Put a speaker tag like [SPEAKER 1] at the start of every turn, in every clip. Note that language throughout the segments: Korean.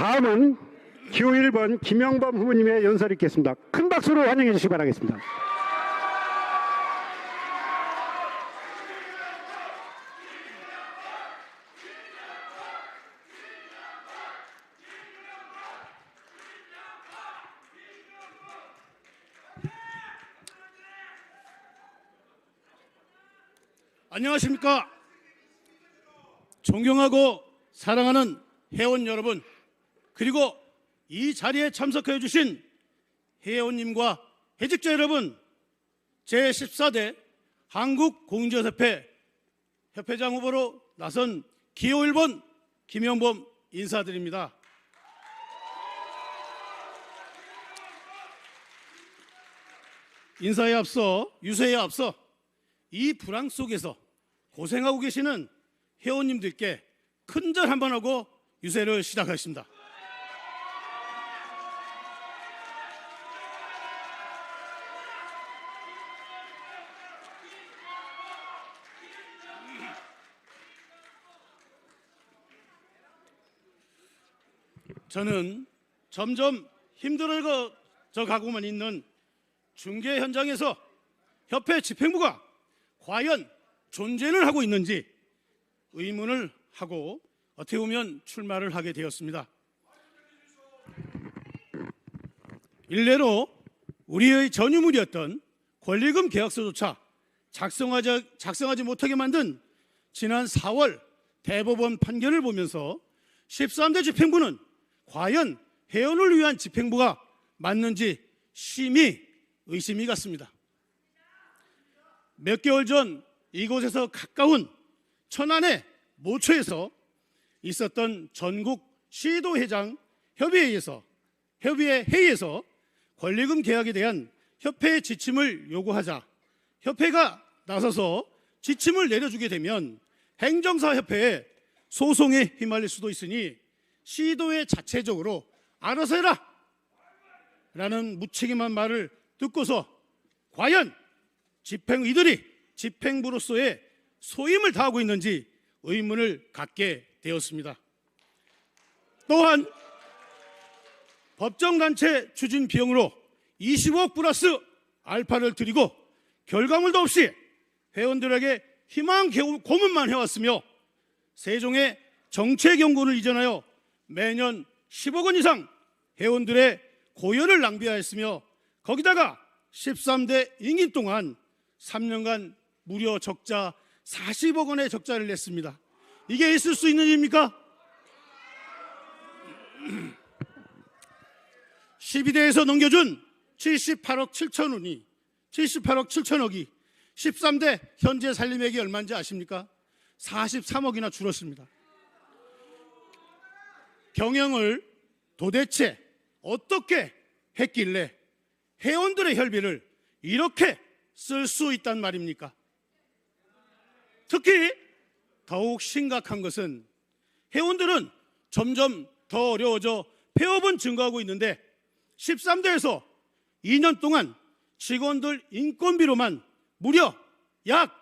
[SPEAKER 1] 다음은 기호 1번 김영범 후보님의 연설이 있겠습니다. 큰 박수로 환영해 주시기 바라겠습니다.
[SPEAKER 2] 안녕하십니까. 존경하고 사랑하는 회원 여러분, 그리고 이 자리에 참석해 주신 회원님과 해직자 여러분, 제14대 한국공인중개사협회 협회장 후보로 나선 기호 1번 김영범 인사드립니다. 인사에 앞서 유세에 앞서 이 불황 속에서 고생하고 계시는 회원님들께 큰절 한번 하고 유세를 시작하겠습니다. 저는 점점 힘들어져 가고만 있는 중개 현장에서 협회 집행부가 과연 존재를 하고 있는지 의문을 하고 어떻게 보면 출마를 하게 되었습니다. 일례로 우리의 전유물이었던 권리금 계약서조차 작성하지, 작성하지 못하게 만든 지난 4월 대법원 판결을 보면서 13대 집행부는 과연 회원을 위한 집행부가 맞는지 심히 의심이 갔습니다. 몇 개월 전 이곳에서 가까운 천안의 모초에서 있었던 전국 시도회장 협의회에서 협의회 회의에서 권리금 계약에 대한 협회의 지침을 요구하자 협회가 나서서 지침을 내려주게 되면 행정사 협회에 소송에 휘말릴 수도 있으니 시도회 자체적으로 알아서 해라 라는 무책임한 말을 듣고서 과연 집행 이들이 집행부로서의 소임을 다하고 있는지 의문을 갖게 되었습니다. 또한 법정단체 추진 비용으로 20억 플러스 알파를 드리고 결과물도 없이 회원들에게 희망 고문만 해왔으며 세종의 정책 연구원을 이전하여 매년 10억 원 이상 회원들의 고열을 낭비하였으며 거기다가 13대 임기 동안 3년간 무려 적자 40억 원의 적자를 냈습니다. 이게 있을 수 있는 일입니까? 12대에서 넘겨준 78억 7천 원이 78억 7천억이 13대 현재 살림액이 얼마인지 아십니까? 43억이나 줄었습니다. 경영을 도대체 어떻게 했길래 회원들의 혈비를 이렇게 쓸 수 있단 말입니까? 특히 더욱 심각한 것은 회원들은 점점 더 어려워져 폐업은 증가하고 있는데 13대에서 2년 동안 직원들 인건비로만 무려 약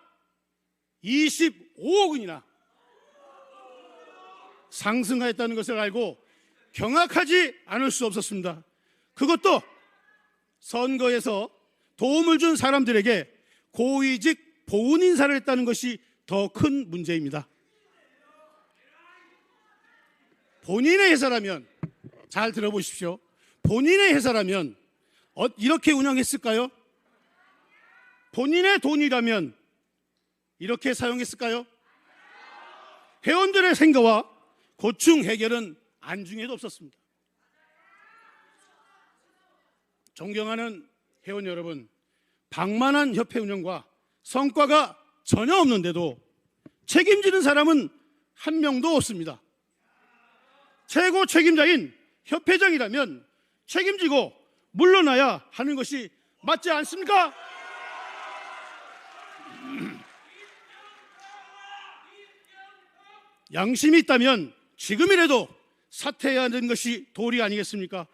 [SPEAKER 2] 25억 원이나 상승하였다는 것을 알고 경악하지 않을 수 없었습니다. 그것도 선거에서 도움을 준 사람들에게 고위직 보훈 인사를 했다는 것이 더 큰 문제입니다. 본인의 회사라면 잘 들어보십시오. 본인의 회사라면 어, 이렇게 운영했을까요? 본인의 돈이라면 이렇게 사용했을까요? 회원들의 생계와 고충 해결은 안중에도 없었습니다. 존경하는 회원 여러분, 방만한 협회 운영과 성과가 전혀 없는데도 책임지는 사람은 한 명도 없습니다. 최고 책임자인 협회장이라면 책임지고 물러나야 하는 것이 맞지 않습니까? 양심이 있다면 지금이라도 사퇴해야 하는 것이 도리 아니겠습니까?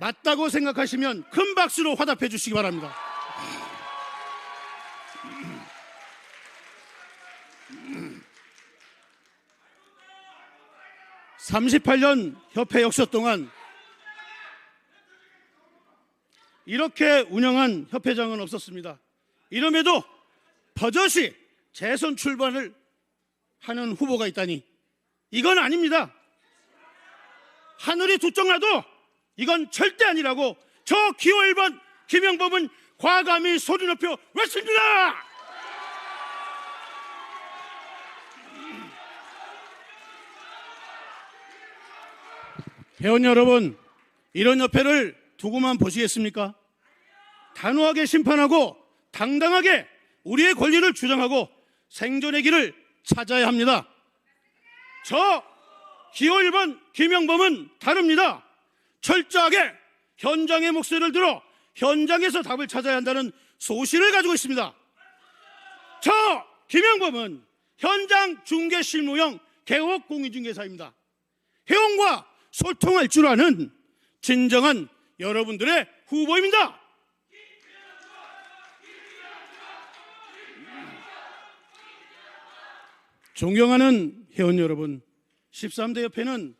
[SPEAKER 2] 맞다고 생각하시면 큰 박수로 화답해 주시기 바랍니다. 38년 협회 역사 동안 이렇게 운영한 협회장은 없었습니다. 이름에도 버젓이 재선 출발을 하는 후보가 있다니 이건 아닙니다. 하늘이 두쪽 나도 이건 절대 아니라고 저 기호 1번 김영범은 과감히 소리 높여 외칩니다. 회원 여러분, 이런 협회를 두고만 보시겠습니까? 단호하게 심판하고 당당하게 우리의 권리를 주장하고 생존의 길을 찾아야 합니다. 저 기호 1번 김영범은 다릅니다. 철저하게 현장의 목소리를 들어 현장에서 답을 찾아야 한다는 소신을 가지고 있습니다. 저 김영범은 현장 중개 실무형 개업 공인중개사입니다. 회원과 소통할 줄 아는 진정한 여러분들의 후보입니다. 존경하는 회원 여러분, 13대 협회는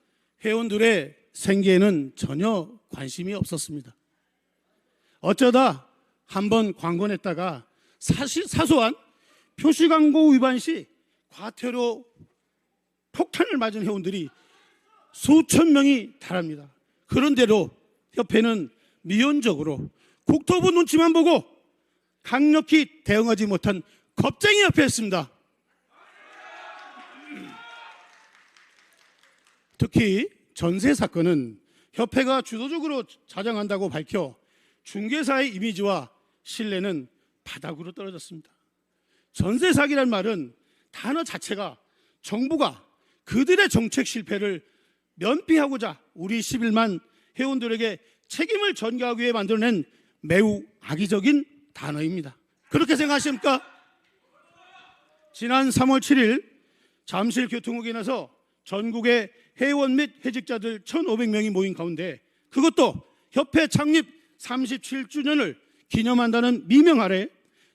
[SPEAKER 2] 회원들의 생계에는 전혀 관심이 없었습니다. 어쩌다 한 번 광고 냈다가 사실 사소한 표시 광고 위반 시 과태료 폭탄을 맞은 회원들이 수천 명이 달합니다. 그런대로 협회는 미온적으로 국토부 눈치만 보고 강력히 대응하지 못한 겁쟁이 협회였습니다. 특히 전세 사건은 협회가 주도적으로 자정한다고 밝혀 중개사의 이미지와 신뢰는 바닥으로 떨어졌습니다. 전세 사기란 말은 단어 자체가 정부가 그들의 정책 실패를 면피하고자 우리 11만 회원들에게 책임을 전가하기 위해 만들어낸 매우 악의적인 단어입니다. 그렇게 생각하십니까? 지난 3월 7일 잠실 교통국에 나서 전국의 회원 및 회직자들 1,500명이 모인 가운데 그것도 협회 창립 37주년을 기념한다는 미명 아래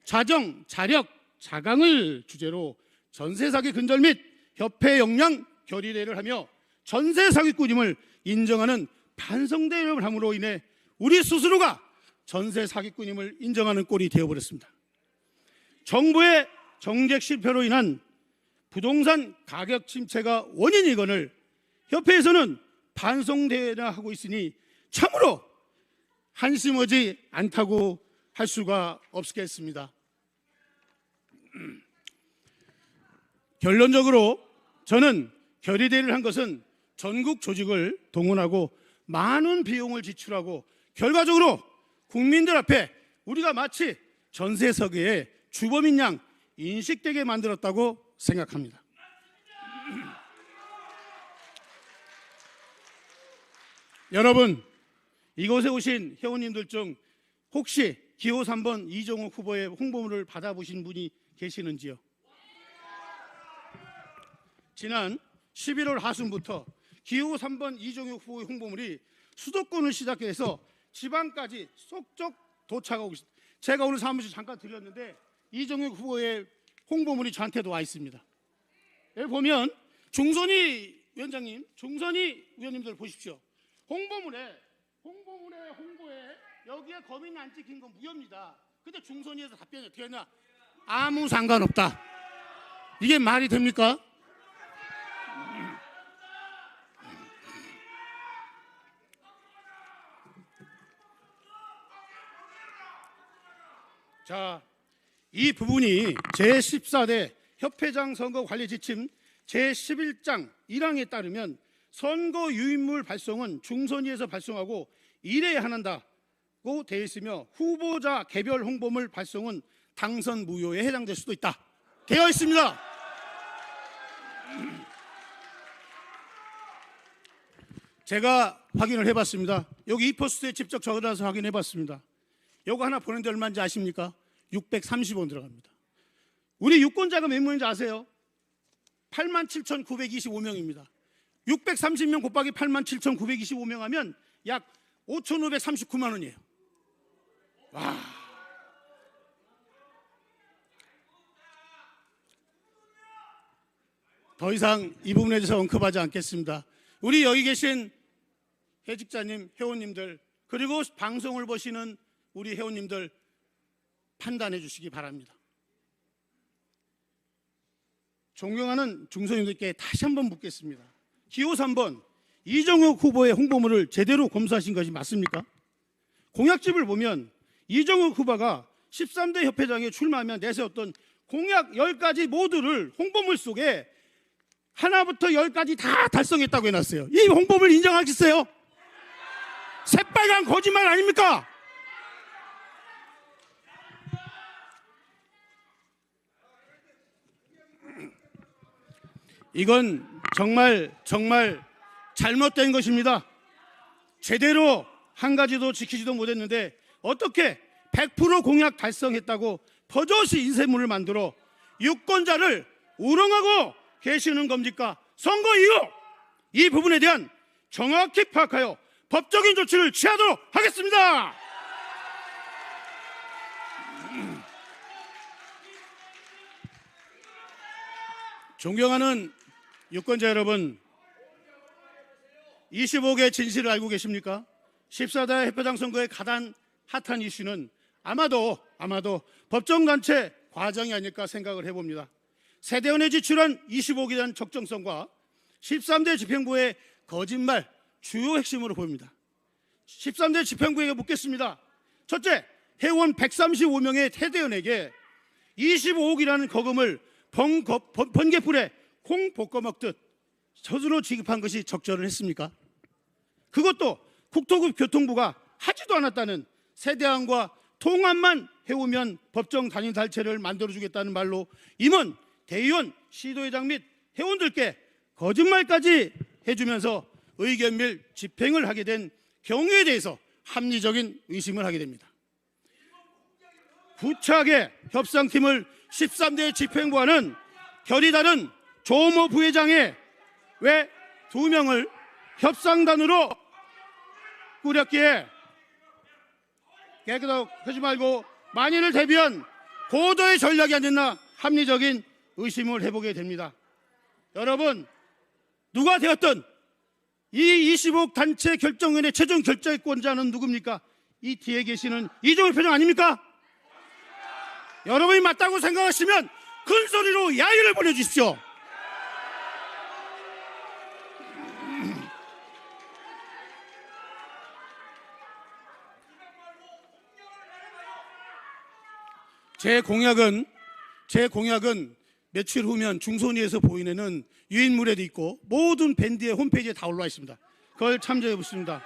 [SPEAKER 2] 자정, 자력, 자강을 주제로 전세 사기 근절 및 협회 역량 결의대회를 하며 전세 사기꾼임을 인정하는 반성대회를 함으로 인해 우리 스스로가 전세 사기꾼임을 인정하는 꼴이 되어버렸습니다. 정부의 정책 실패로 인한 부동산 가격 침체가 원인이건을 협회에서는 반성대회나 하고 있으니 참으로 한심하지 않다고 할 수가 없겠습니다. 결론적으로 저는 결의대를 한 것은 전국 조직을 동원하고 많은 비용을 지출하고 결과적으로 국민들 앞에 우리가 마치 전세서기의 주범인 양 인식되게 만들었다고 생각합니다. 여러분, 이곳에 오신 회원님들 중 혹시 기호 3번 이종욱 후보의 홍보물을 받아보신 분이 계시는지요? 지난 11월 하순부터 기호 3번 이종욱 후보의 홍보물이 수도권을 시작해서 지방까지 쏙쏙 도착하고 있습니다. 제가 오늘 사무실 잠깐 들렸는데 이종욱 후보의 홍보물이 저한테도 와 있습니다. 여기 보면 중선이 위원장님, 중선이 위원님들 보십시오. 홍보물에 홍보물에 홍보에 여기에 거민 안 찍힌 건 무효입니다. 근데 중선이에서 답변이 어떻게 했냐? 아무 상관없다. 이게 말이 됩니까? 자, 이 부분이 제14대 협회장 선거 관리 지침 제11장 1항에 따르면 선거 유인물 발송은 중선위에서 발송하고 일회에 한다고 되어 있으며 후보자 개별 홍보물 발송은 당선 무효에 해당될 수도 있다. 되어 있습니다. 제가 확인을 해봤습니다. 여기 이 포스트에 직접 적어놔서 확인해봤습니다. 요거 하나 보는데 얼마인지 아십니까? 630원 들어갑니다. 우리 유권자가 몇 명인지 아세요? 87,925명입니다. 630명 곱하기 87,925명 하면 약 5,539만 원이에요. 와. 더 이상 이 부분에 대해서 언급하지 않겠습니다. 우리 여기 계신 해직자님, 회원님들, 그리고 방송을 보시는 우리 회원님들 판단해 주시기 바랍니다. 존경하는 중소님들께 다시 한번 묻겠습니다. 기호 3번 이정욱 후보의 홍보물을 제대로 검수하신 것이 맞습니까? 공약집을 보면 이정욱 후보가 13대 협회장에 출마하면 내세웠던 공약 10가지 모두를 홍보물 속에 하나부터 열까지 다 달성했다고 해놨어요. 이 홍보물 인정하겠어요? 새빨간 거짓말 아닙니까? 이건 정말 정말 잘못된 것입니다. 제대로 한 가지도 지키지도 못했는데 어떻게 100% 공약 달성했다고 버젓이 인쇄물을 만들어 유권자를 우롱하고 계시는 겁니까? 선거 이후 이 부분에 대한 정확히 파악하여 법적인 조치를 취하도록 하겠습니다. 존경하는 유권자 여러분, 25개 진실을 알고 계십니까? 14대 협회장 선거의 가장 핫한 이슈는 아마도 아마도 법정단체 과정이 아닐까 생각을 해봅니다. 세대원에 지출한 25개 대한 적정성과 13대 집행부의 거짓말 주요 핵심으로 보입니다. 13대 집행부에게 묻겠습니다. 첫째, 회원 135명의 세대원에게 25억이라는 거금을 번, 거- 번, 번개불에 콩 볶아 먹듯 저주로 지급한 것이 적절을 했습니까? 그것도 국토급 교통부가 하지도 않았다는 세대안과 통합만 해오면 법정 단위 달체를 만들어주겠다는 말로 임원, 대의원, 시도회장 및 회원들께 거짓말까지 해주면서 의견밀 집행을 하게 된 경우에 대해서 합리적인 의심을 하게 됩니다. 구차하게 협상팀을 13대 집행부와는 결이 다른 조모 부회장의 왜 두 명을 협상단으로 꾸렸기에 깨끗하지 말고 만인을 대비한 고도의 전략이 아니었나 합리적인 의심을 해보게 됩니다. 여러분 누가 되었든 이 25억 단체 결정위원회 최종 결정권자는 누굽니까? 이 뒤에 계시는 이종일 표정 아닙니까? 여러분이 맞다고 생각하시면 큰 소리로 야유를 보내주십시오. 제 공약은 제 공약은 며칠 후면 중소니에서 보이는 유인물에도 있고 모든 밴드의 홈페이지에 다 올라와 있습니다. 그걸 참조해 보십니다.